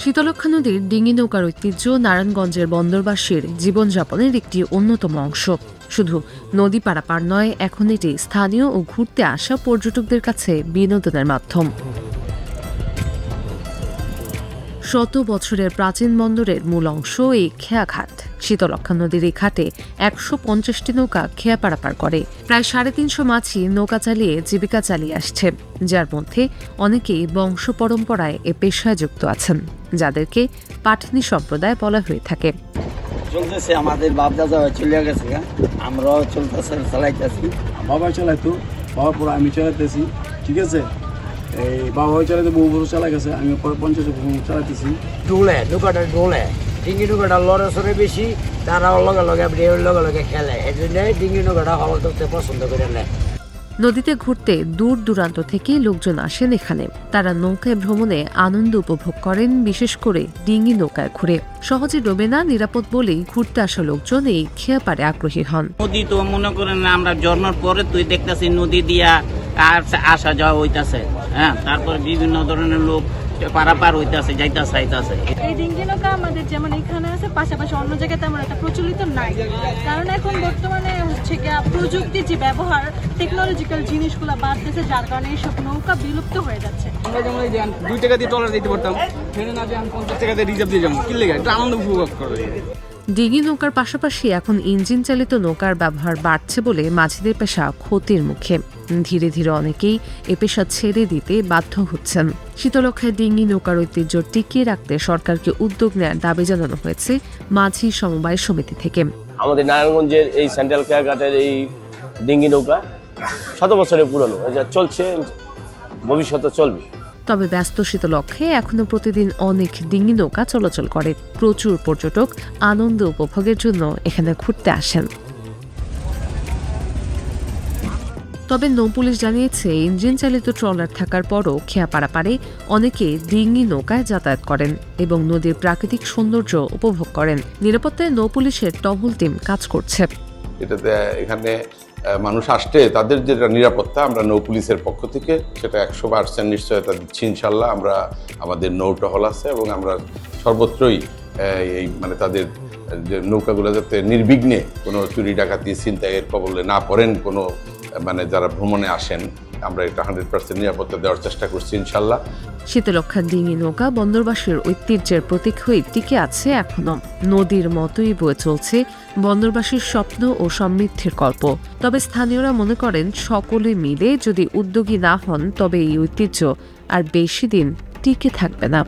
শীতলক্ষা নদীর ডিঙি নৌকার ঐতিহ্য নারায়ণগঞ্জের বন্দরবাসীর জীবনযাপনের একটি অন্যতম অংশ। শুধু নদী পারাপার নয়, এখন এটি স্থানীয় ও ঘুরতে আসা পর্যটকদের কাছে বিনোদনের মাধ্যম। শত বছরের প্রাচীন বন্দরের মূল অংশ এই খেয়াঘাট। শীতলক্ষা নদীর এই ঘাটে একশো পঞ্চাশটি নৌকা খেয়া পারাপার করে। প্রায় সাড়ে তিনশো মাছি নৌকা চালিয়ে জীবিকা চালিয়ে আসছে। যার মধ্যে অনেকেই বংশ পরম্পরায় এ পেশায় যুক্ত আছেন। যাদেরকে পাটনি সম্প্রদায় বলা হয়ে থাকে। চলতেছে আমাদের বাপ দাদা চলে গেছে আমরাও চলতেছে চালাইতেছি। বাবা চালাইতো বাবার পরে আমি চালাইতেছি ঠিক আছে? এই বাবা চালাইতে বহু বছর চালাই গেছে আমি পরে পঞ্চাশ চালাইতেছি। ডোলে নৌকাটা ডোলে ডিঙ্গি নৌকাটা লড়ে সরে বেশি তারাও লগে লগে লগে লগে খেলে এই জন্য ডিঙ্গি নৌকাটা হল করতে পছন্দ করে নেয়। নদীতে ঘুরতে দূর দূরান্ত থেকে লোকজন আসেন এখানে। তারা নৌকায় ভ্রমণে আনন্দ উপভোগ করেন বিশেষ করে ডিঙি নৌকায় ঘুরে। সহজে ডোবে না নিরাপদ বলেই ঘুরতে আসা লোকজন এই খেয়াপারে আগ্রহী হন। নদী তো মনে করেন না আমরা জন্মের পরে তুই দেখতেছি নদী দিয়া আর আসা যাওয়া হইতাছে। হ্যাঁ তারপর বিভিন্ন ধরনের লোক পারাপার হইতাছে যাইতাছে আইতাছে এই ডিঙ্গি নৌকা আমাদের যেমন এখানে আছে পাশাপাশি অন্য জায়গায় তেমন একটা প্রচলিত নাই। কারণ এখন বর্তমানে হচ্ছে গিয়া প্রযুক্তির যে ব্যবহার টেকনোলজিক্যাল জিনিসগুলো বাড়তেছে যার কারণে এইসব নৌকা বিলুপ্ত হয়ে যাচ্ছে। আমরা যেমন এই যে দুই টাকা দিয়ে টলার দিতে পারতাম সেখানে না যে আমি পঞ্চাশ টাকা দিয়ে রিজার্ভ দিয়ে যাব। কি লেগে? একটা আনন্দ উপভোগ করে ডিঙি নৌকার পাশাপাশি এখন ইঞ্জিন চালিত নৌকার ব্যবহার বাড়ছে বলে মাঝিদের পেশা ক্ষতির মুখে। ধীরে ধীরে অনেকেই এ পেশা ছেড়ে দিতে বাধ্য হচ্ছেন। শীতলক্ষায় ডিঙি নৌকার ঐতিহ্য টিকিয়ে রাখতে সরকারকে উদ্যোগ নেওয়ার দাবি জানানো হয়েছে মাঝি সমবায় সমিতি থেকে। আমাদের নারায়ণগঞ্জের এই সেন্ট্রাল খেয়াঘাটের এই ডিঙ্গি নৌকা শত বছরের পুরনো। এটা চলছে, ভবিষ্যতে চলবে। তবে ব্যস্ত শীত লক্ষ্যে এখনও প্রতিদিন অনেক ডিঙ্গি নৌকা চলাচল করে। প্রচুর পর্যটক আনন্দ উপভোগের জন্য এখানে ঘুরতে আসেন। তবে নৌপুলিশ জানিয়েছে ইঞ্জিন চালিত ট্রলার থাকার পরও খেয়া পারাপারে অনেকে ডিঙি নৌকায় যাতায়াত করেন এবং নদীর প্রাকৃতিক সৌন্দর্য উপভোগ করেন। নিরাপত্তায় নৌপুলিশের টহল টিম কাজ করছে। এটাতে, এখানে মানুষ আসলে তাদের যেটা নিরাপত্তা, আমরা নৌ পুলিশের পক্ষ থেকে সেটা একশো পার্সেন্ট নিশ্চয়তা দিচ্ছি, ইনশাল্লাহ। আমরা, আমাদের নৌ টহল আছে এবং আমরা সর্বত্রই এই মানে তাদের যে নৌকাগুলো যাতে নির্বিঘ্নে কোনো চুরি ডাকাতি, ছিনতাইয়ের কবলে না পড়েন কোনো মানে যারা ভ্রমণে আসেন, আমরা এটা হান্ড্রেড পার্সেন্ট নিরাপত্তা দেওয়ার চেষ্টা করছি ইনশাল্লাহ শীতলক্ষার ডিঙি নৌকা বন্দরবাসীর ঐতিহ্যের প্রতীক হয়ে টিকে আছে এখনও। নদীর মতোই বয়ে চলছে বন্দরবাসীর স্বপ্ন ও সমৃদ্ধির গল্প। তবে স্থানীয়রা মনে করেন, সকলে মিলে যদি উদ্যোগী না হন, তবে এই ঐতিহ্য আর বেশি দিন টিকে থাকবে না।